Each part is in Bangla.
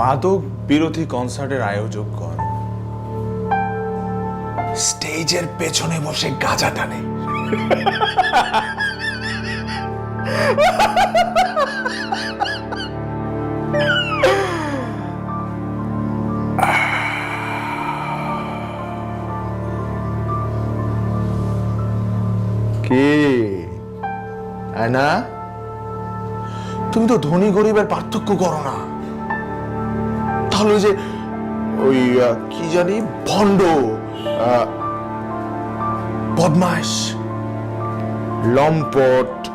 মাদক বিরোধী কনসার্টের আয়োজক কর স্টেজের পেছনে বসে গাঁজা টানে। কে? না তুমি তো ধনী গরিবের পার্থক্য করো না। তাহলে ওই যে ওই কি জানি, ভণ্ড বদমাস লম্পট।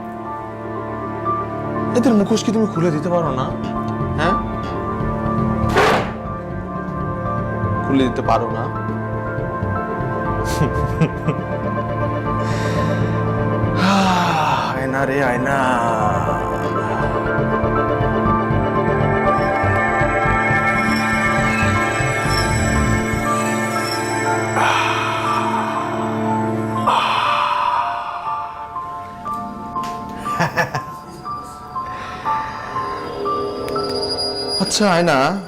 এদের মুখোশ কি তুমি খুলে দিতে পারো না? হ্যাঁ? খুলে দিতে পারো না? আয়না রে, আয়না। আচ্ছা আয়না।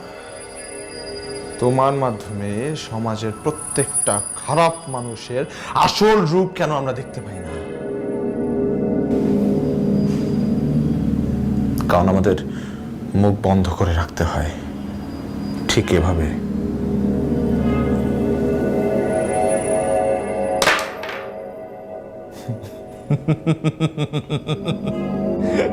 তোমার মাধ্যমে সমাজের প্রত্যেকটা খারাপ মানুষের আসল রূপ কেন আমরা দেখতে পাই না? কারণ আমাদের মুখ বন্ধ করে রাখতে হয়। ঠিক এভাবে।